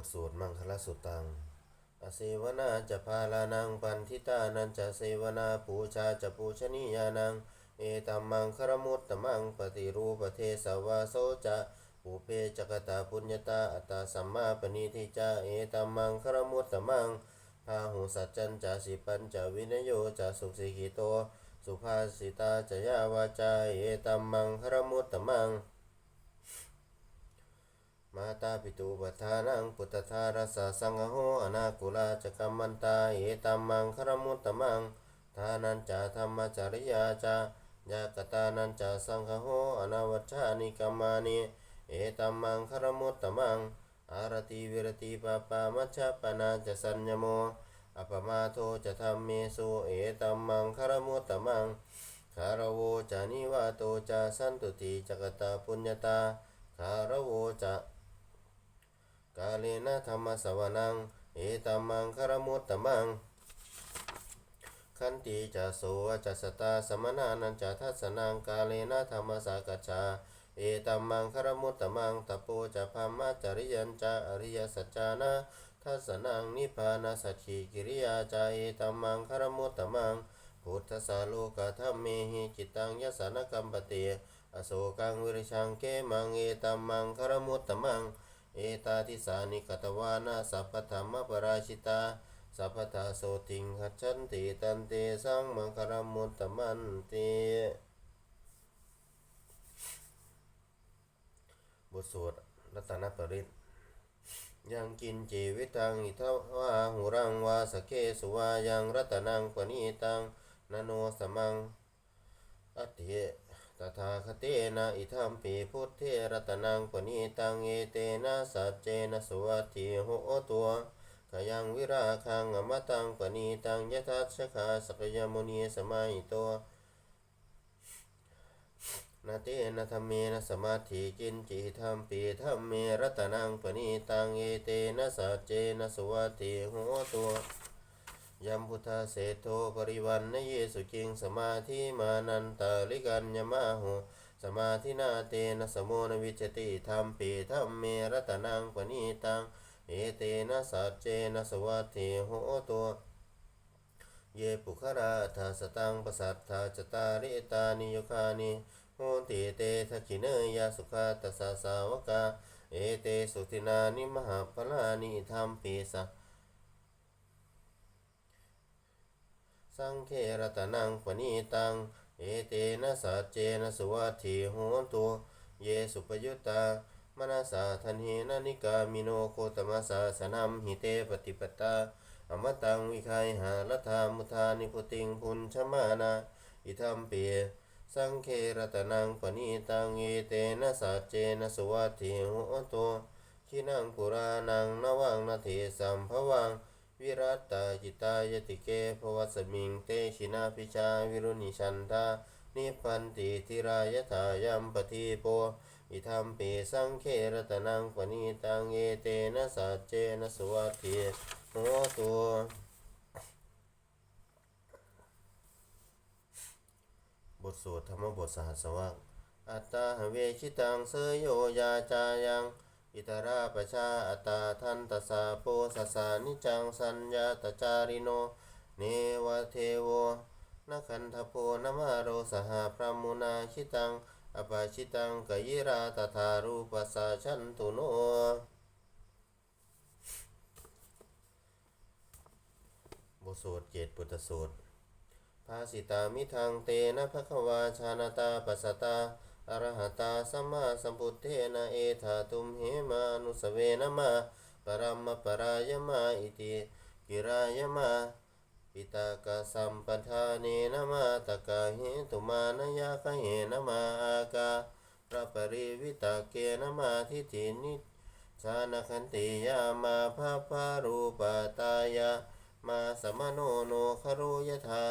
ทสวดมังคลสุตัง อเสวนาจะพาลานังปันทิตานันจะเสวนาปูชาจะปูชนียานัง เอตัมมังครมุตตมังปฏิรูปเทสวาโสจะปุเพจกตาปุญญาตาอัตตาสัมมาปณิทิจาเอตัมมังครมุตตมังพาหุสัจจันจะสิปัญจะวินโยจะสุขสิกิโต สุภาสิตาจะยาวาจาเอตัมมังครมุตตมัง มาตาปิตุปทานังพุทธารสสะสังฆโหอนาคุลาจกัมมันตาเอตัมมังครมุตตมังทานันจาธรรมจริยาจายากตานันจาสังฆโหอนาวัชานิกัมมานิเอตัมมังครมุตตมังอารติวิรติปปามัชฌปปนาจสัญญโมอปมาโทจะธรรมเมสุเอตัมมังครมุตตมังคารโวจานิวาโตจะสันตุติจกตาปุญญาตาคารโวจะ กาเลนะธรรมสวนัง เอตัมมังคารมุตตมัง ขันติจะโสจะสตาสมนานันจะทัสนังกาเลนะธรรมสากัจจาเอตัมมังคารมุตตมังตะโปจะพามาจริยันจะอริยสัจจานะทัสนังนิพพานาสัจขีกิริยาจาเอตัมมังคารมุตตมังพุทธสาโลกธรรมเมหิจิตตังยสานกัมปติอโศกังวิริชังเกมังเอตัมมังคารมุตตมัง เอตาทิสานิกตวานาสัพพธรรมปราชิตา สัพพทาโสติงหัจฉันติตันเตสังมังคารมุตตมันติบทสวดรัตนปริตยังกินจีวิตังอิทวาหุรังวาสเคสุวายังรัตนังปณีตังนโนสมังอติ ตถาคเตนะอิทัมปีพุทเทรัตนังปณีตังเอเตนะสัจเจนะสวัตถิโหตัวขยังวิราคังอมตังปณีตังยทัสสะขาสกยมุนีสมัยโตนาเตนะธรรมเมนะสมาธิกินจิธรรมปีธรรมเมรัตนังปณีตังเอเตนะสัจเจนะสวัตถิโหตัว ยัมพุทธาเศรษโทปริวันนเยสุจิงสมาธิมานันตาลิกันยมาหุสมาธินาเตนะสมโมนวิจติธรรมปีธรรมเมรตนังปณีตังเอเตนะสัจเจนะสวัตถิโหตัวเยปุคราทาสตังปสัทธาจตาริตานิโยคานิโหติเตทักขิเนยาสุขาตสาสาวกาเอเตสุตินานิมหาพลานิธรรมปีสะ สังเครตนังปณีตัง เอเตนะสัจเจนะสวัตถิโหนตุเยสุปยุตตามนาสาทันเหนะนิกามิโนโคตมะสาสนัมหิเตปฏิปตาอมตังวิคัยหาลธามุทานิพุติงพุนชมานาอิทัมเปียสังเครตนังปณีตังเอเตนะสัจเจนะสวัตถิโหนตุขินังปุรานังนวังนาเทสัมภวัง วิรัตตาจิตายติเกภวสมิงเตชินาพิชาวิรุณิชันทานิพันติทิรายถายัมปทีโปอิธรรมปีสังเครตนังปณีตังเอเตนะสัจเจนะสวัตถิโหตัวบทสวดธรรมบทสหัสวรรคอัตตาหเวชิตังเสยโยยาจายัง อิตราปชาอัตาทันตสาโปสสานิจังสัญญาตจาริโน เนวเทโวนคันทโพนมาโรสหพรมุนาชิตัง อปาชิตังกยิราตถารูปสาชันตุโนบทสวดเจตปุตตสวดภาสิตามิทังเตนะภควาชานาตาปัสตา อรหัตาสัมมาสัมพุทเทนะเอธาตุมเหมานุสเวนะมาปรัมมปรายมาอิติกิรายมาปิตากะสัมปทาเนนะมาตะกะเหตุมานยาคะเหนะมาอากาพระปริวิตาเกนะมาทิฏฐินิสานคันติยามาภาพารูปตายามาสมโนโนคารุยธา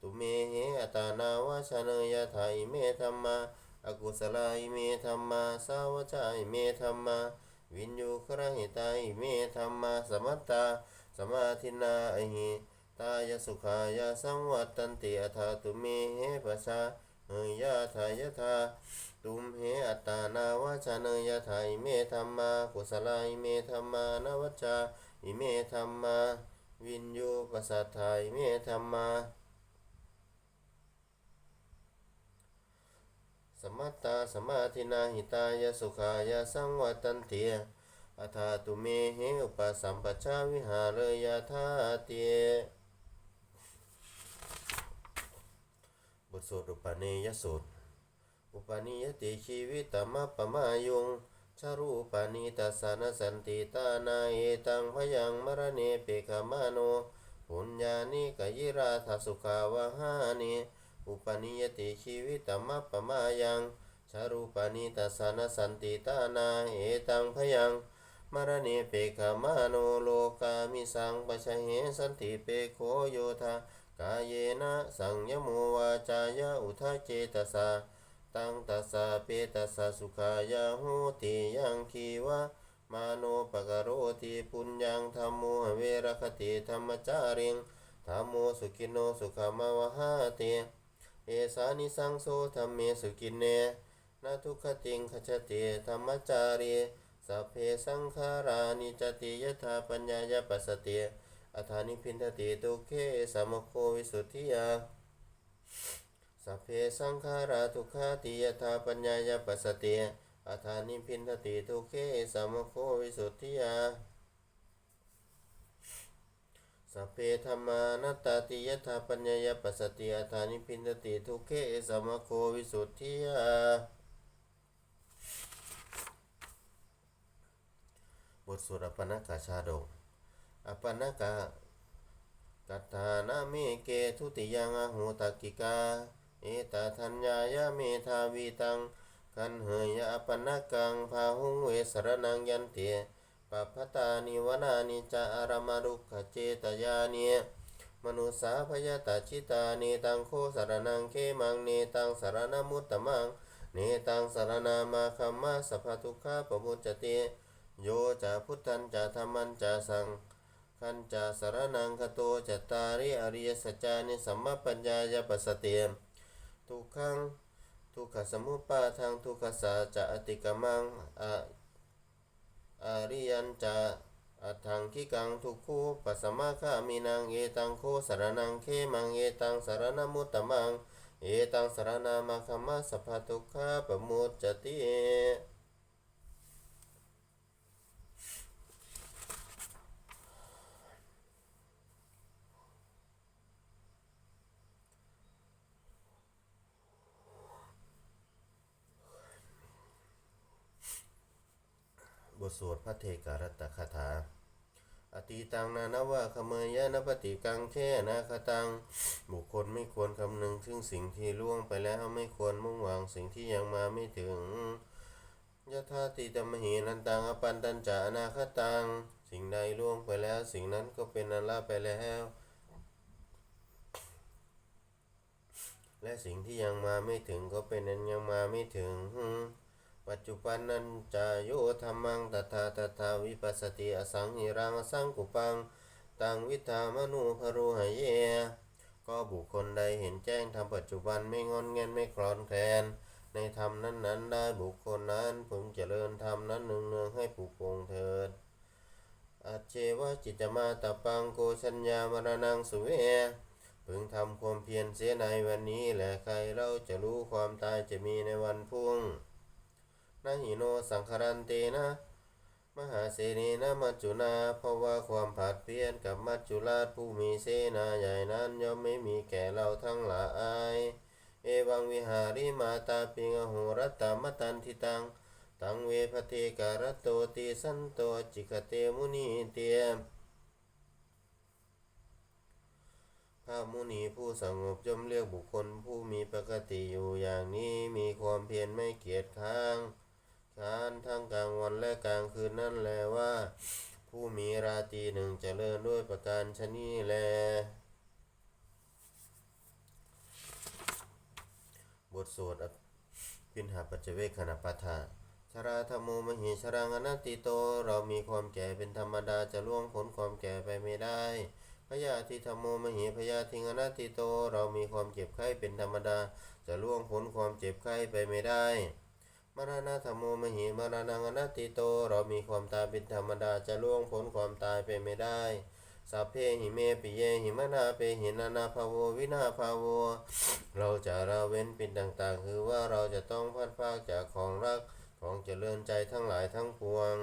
ตุเมเหอตานาวาชเนยธาอิเมธัมมา อกุศลาอิเมธัมมาสาวจาอิเมธัมมา วินยูครหิตาอิเมธัมมาสมัตตา สมาธินาอหิตายสุขายาสังวัตตันติอัฏตุเมเหปชาเฮยยะทายะทาตุมเหอัตตานาวาชาเนยถาอิเมธรรมากุศลาอิเมธรรมานวัจาอิเมธรรมา วินยูปสัทาอิเมธรรมา มัตตาสมาธินาหิตายสุขายสังวัตันเตียอัฏฐาตุเมเหอุปสัมปชาวิหารยาธาเตียบทสวดอุปเนยสูตร อุปนิยติชีวิตมัปปมายุงชารูปานิตัสานสันติตานาเอตังพยังมรเนเปกามาโนปุญญานิกยิราทสุขาวหานิ อุปนิยติชีวิตมัปปมายังชารูปนิตัสานสันติตานาเอตังพยังมรเนเปกามาโนโลกามิสังปชเหสันติเปโคโยธากายเยนะสังยโมวาจายะอุทาเจตสาตังตัสสะเปตัสสะสุขายาหูติยังคีวะมาโนปกะโรติปุญญังธรรมโมเวรคติธรรมจาริงธรรมโมสุขิโนสุขมาวหาเต เอสานิสังโสธรรมเมสุกินเนนาทุกขติงขจติธรรมจารีสัพเพสังขารานิจติยถาปัญญายปัสสติอัฐานิพินทติทุเขสมโควิสุทธิยาสัพเพสังขาราทุกขาติยถาปัญญายปัสสติอาธานิพินทติทุเขสมโควิสุทธิยา สัพเพธรรมานัตตาติยถาปัญญายปัสสติอาธานิพินติทุเขสามโควิสุทธิยาบทสวดอปนกาชาดกอปนกากัตถานาเมเกทุติยังอโหตกิกา เอตทัญญายาเมธาวีตัง กันเหยยอปนกังพาหุงเวสรนังยันเต ปัพพตานิวนานิจาอารมารุขเจตยาเนมนุสาพยาตาชิตาเนตังโคสารนังเคมังเนตังสารนมุตตมังเนตังสารนามาคัมมาสัพพทุกขาปมุจจเตโยจะพุทธันจะธรรมันจะสังขันจาสารนังคโตจตาริอริยสัจจานิสัมมาปัญญายปัสสติทุกขังทุกขสมุปปาทังทุกขสาจะอติกมังอะ อริยันจะอัตถังคิกังทุกคูปัสสมาคามินังเอตังโคสารนังเคมังเอตังสารนมุตตมังเอตังสารนามาคัมมาสัพพทุกขาปมุจจติ ทสวดพระเทการตคาถา อติตังนานาวะขเมยะนปฏิกังเทนาคตัง บุคคลไม่ควรคำนึงถึงสิ่งที่ล่วงไปแล้วไม่ควรมุ่งหวังสิ่งที่ยังมาไม่ถึงยะธาติตมเหนันตังอปันตัญจานาคตัง สิ่งใดล่วงไปแล้ว สิ่งนั้นก็เป็นอันละไปแล้ว และสิ่งที่ยังมาไม่ถึงก็เป็นอันยังมาไม่ถึง ปัจจุบันนันจาโยธรรมังตถาตถาวิปัสสติอสังหิรังอสังกุปัง ตังวิธามนุภรุหเย ก็บุคคลใดเห็นแจ้งธรรมปัจจุบันไม่งอนเงันไม่คลอนแคลน ในธรรมนั้นนั้นๆ ได้บุคคลนั้นพึงเจริญธรรมนั้นเนืองๆให้ปลูกปงเถิดอาเจวะจิตมาตปังโกชัญญามรณังสุเวพึงทำความเพียรเสียในวันนี้แหละใครเราจะรู้ความตายจะมีในวันพุ่ง นะหิโนสังคารันเตนะ มหาเสนีนะมัจจุนาเพราะว่าความผาดเพี้ยนกับมัจจุราชผู้มีเสนาใหญ่นั้นย่อมไม่มีแก่เราทั้งหลายเอวังวิหาริมาตาปิงอโหรัตตามตันทิตัง ตังเวพเทการโตติสันโตจิกเตมุนีเตียมพระมุนีผู้สงบย่อมเรียกบุคคลผู้มีปกติอยู่อย่างนี้มีความเพียรไม่เกียจค้าง การทั้งกลางวันและกลางคืนนั่นแลว่า ผู้มีราตรีหนึ่งจเจริญด้วยประการชนีแล บทสวดอภินหาปัจเจเวคขณะปะทาชราธรรมโมหิชรังอนัตติโต เรามีความแก่เป็นธรรมดาจะล่วงพ้นความแก่ไปไม่ได้พยาธิธรรมโมมหิพยาธิงอนัตติโต เรามีความเจ็บไข้เป็นธรรมดา จะล่วงพ้นความเจ็บไข้ไปไม่ได้ มรณะธรรมโมมหิมรณังอนัตติโต เรามีความตายเป็นธรรมดาจะล่วงพ้นความตายไปไม่ได้ สัพเพหิเมปิเยหิมนาเปหินานาภาโววินาภาโว เราจะละเว้นเป็นต่างๆ คือว่าเราจะต้องพัดพากจากของรักของเจริญใจทั้งหลายทั้งปวง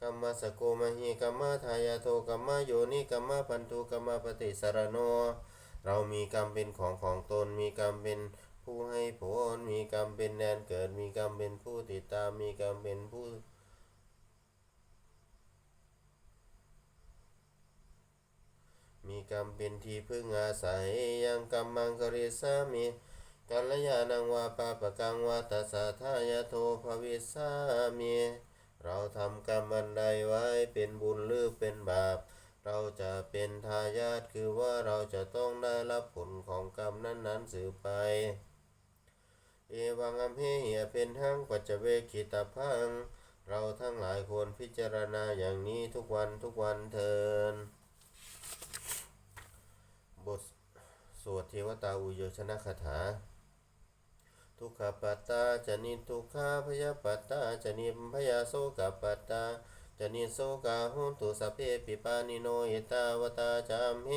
กัมมสโกมหิกัมมทายาโทกัมมโยนิกัมมพันธุกัมมปฏิสารโน เรามีกรรมเป็นของของตนมีกรรมเป็น ผู้ให้ผลมีกรรมเป็นแดนเกิดมีกรรมเป็นผู้ติดตามมีกรรมเป็นผู้มีกรรมเป็นที่พึ่งอาศัยยังกรรมังกริสามิกัลยาณังวาปาปะกังวาตัสสะทายาโทภวิสามิเราทำกรรมอันใดไว้เป็นบุญหรือเป็นบาป เราจะเป็นทายาทคือว่าเราจะต้องได้รับผลของกรรมนั้นๆสืบไป เอวังอัมเหียเป็นทั้งปัจเวคิตาพัง เราทั้งหลายควรพิจารณาอย่างนี้ทุกวันทุกวันเทินบทสวดเทวตาอุโยชนะคาถา ทุกขปัตตาจะนิทุกขาพยาปัตตาจะนิพยาโสกปัตตาจะนิโสกาหุตุสพเพปิปานิโนหิตาวตาจามเห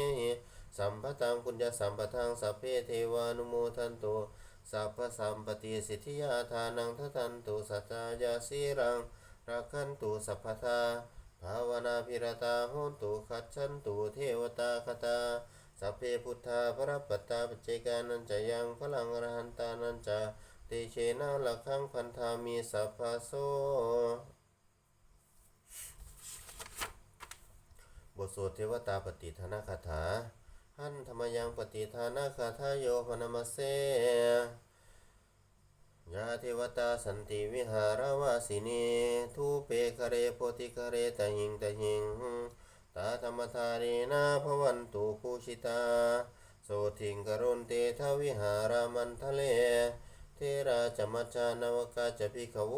สัมปตังปุญญสัมปทังสัพเพเทวานุโมทันตุ สัพพสัมปติสิทธิยาทานังทัทันตุสัจจายาสีรังรักขันตุสัพพทาภาวนาพิรตาโหตุขัดฉันตุเทวตาคตาสัพเพพุทธาพระปัตตาปเจกานันจะยังพลังรหันตานันจะเตเชนะละขังพันธามีสัพพโสบทสวดเทวตาปฏิทนาคาถา หันธรรมยังปฏิทานาคาถาโยพนมเสยาเทวตาสันติวิหารวาสินีทูเปคเรโพธิคเรตหิงตหิงตาธรรมธารีนาภวันตุภูชิตา โสทิงกรุณเตทวิหารามันทะเล เทราจมัจานวกาจพิขว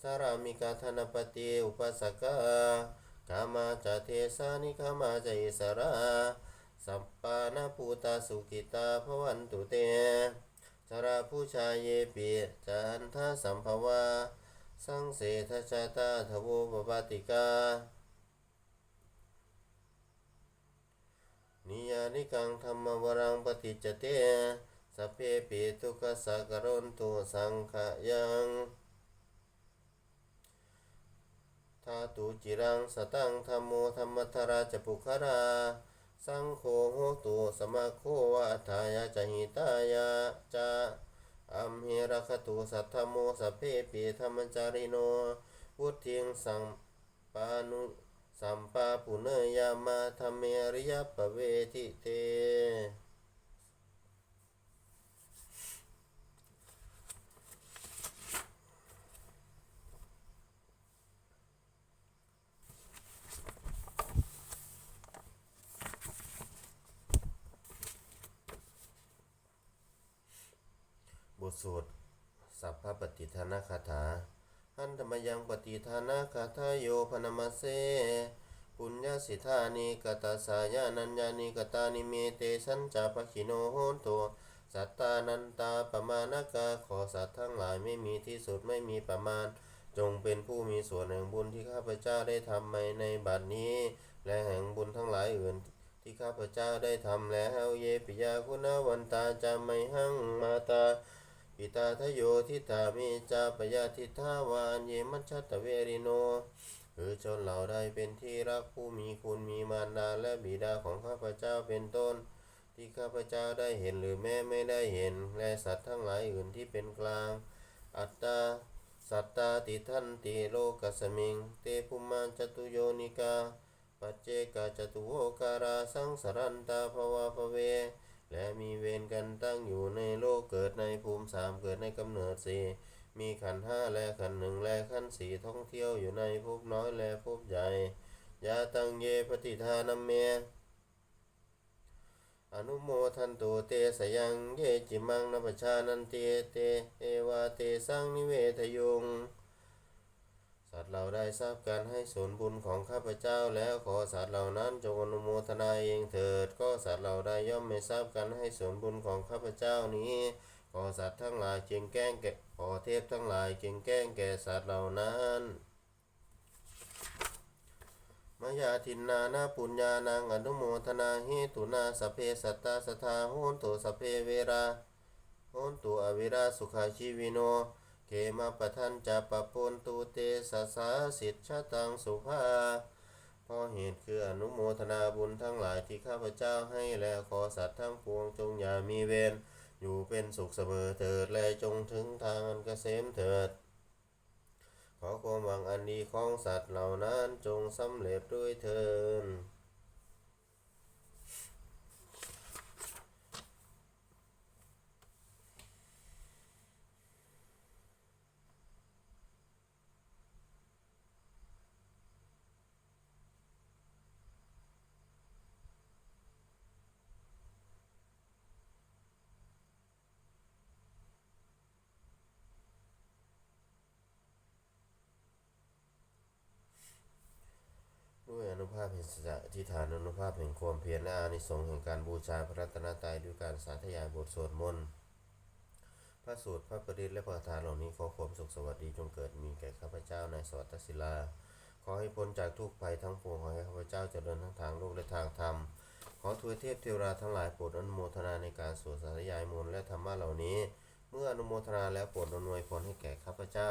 สารามิกาธนปฏิอุปสกากามาจเทสานิกามาจอิสรา สัปปานาภูตาสุกิตาภวันตุเตสราผู้ชายเยปิจันทสัมภวาสังเสทชาตาทโวปปาติกา นิยานิกังธรรมวรังปฏิจจเตสเพปิทุกสักรนตุสังขยังทาตุจิรังสตังธรรมโมธรรมทราจปุคารา สังโฆโหตุสมาโควาทายาจหิตายาจะอัมเหรคตุสัทธโมสเพปิธรรมจาริโนพุทธิงสัมปานุสัมปาปุเนยามาธรรมเมริยปเวทิเต บท สวดสัพพปฏิทานาคาถาหันธรรมยังปฏิทานาคาถาโยพนมเสปุญญาสิทานิกตาสายานัญญานิกตานิเมเตสัญจาปะคิโนโหนโตสัตตานันตาประมาณกาขอสัตว์ทั้งหลายไม่มีที่สุดไม่มีประมาณ จงเป็นผู้มีส่วนแห่งบุญที่ข้าพเจ้าได้ทำมาในบัดนี้ และแห่งบุญทั้งหลายอื่นที่ข้าพเจ้าได้ทำแล้วเยปิยาคุณวันตาจาไม่หังมาตา ปิตาทโยทิตามิจาปยาทิทาวานเยมัชชตเวริโนคือชนเหล่าใดเป็นที่รักผู้มีคุณมีมารดาและบิดาของข้าพเจ้าเป็นต้น ที่ข้าพเจ้าได้เห็นหรือแม้ไม่ได้เห็น และสัตว์ทั้งหลายอื่นที่เป็นกลาง อัตตาสัตตาติทันติโลกัสมิง เตภุมานจตุโยนิกา ปัจเจกาจตุโวการาสังสรันตาภวาภเว และมีเวรกันตั้งอยู่ในโลกเกิดในภูมิสามเกิดในกำเนิดสี่มีขันห้าและขันหนึ่งและขันสี่ท่องเที่ยวอยู่ในภพน้อยและภพใหญ่ยาตังเยปฏิทานัมเมอนุโมทันตุเตสยังเยจิมังนปชานันเตเตเอวาเตสังนิเวทยุง เราได้ทราบการให้ส่วนบุญของข้าพเจ้าแล้วขอสัตว์เหล่านั้นจงอนุโมทนาเองเถิด ก็สัตว์เหล่าใดย่อมไม่ทราบการให้ส่วนบุญของข้าพเจ้านี้ขอสัตว์ทั้งหลายจึงแกล้งแก่ขอเทพทั้งหลายจึงแกล้งแก่สัตว์เหล่านั้นมายาทินนานาปุญญานังอนุโมทนาหิตุนาสเพสัตตาสทาโหนตุสเพเวราโหนตุอวิราสุขาชีวิโน เกมาปทันจะปะปนตุเตสสาสิทธาตังสุภาเพราะเหตุคืออนุโมทนาบุญทั้งหลายที่ข้าพเจ้าให้แล้วขอสัตว์ทั้งปวงจงอย่ามีเวรอยู่เป็นสุขเสมอเถิดและจงถึงทางอันเกษมเถิด ขอความหวังอันดีของสัตว์เหล่านั้นจงสำเร็จด้วยเถิด นุภาพแห่งสัจจะอธิฐานอนุภาพแห่งความเพียรและอานิสงส์แห่งการบูชาพระรัตนตรัยด้วยการสาธยายบทสวดมนต์พระสูตรพระปริตและพระคาถาเหล่านี้ขอความสุขสวัสดีจงเกิดมีแก่ข้าพเจ้าในสวัสดิศิลา ขอให้พ้นจากทุกภัยทั้งปวงขอให้ข้าพเจ้าเจริญทั้งทางโลกและทางธรรม ขอทวยเทพเทวราทั้งหลายโปรดอนุโมทนาในการสวดสาธยายมนต์และธรรมะเหล่านี้ เมื่ออนุโมทนาแล้วโปรดอำนวยพรให้แก่ข้าพเจ้า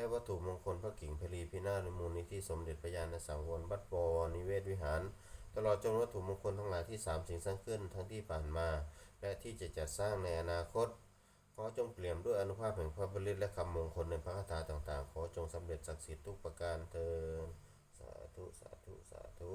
และวัตถุมงคลพระกิ่งพลีพินาศมูลนิธิสมเด็จพระญาณสังวรวัดปวรนิเวศวิหาร ตลอดจนวัตถุมงคลทั้งหลายที่สามสิ่งสร้างขึ้นทั้งที่ผ่านมา และที่จะจัดสร้างในอนาคต ขอจงเปลี่ยมด้วยอนุภาพแห่งพระบริตและคำมงคลในพระคาถาต่างๆ ขอจงสำเร็จศักดิ์สิทธิ์ทุกประการเทอสาธุสาธุสาธุ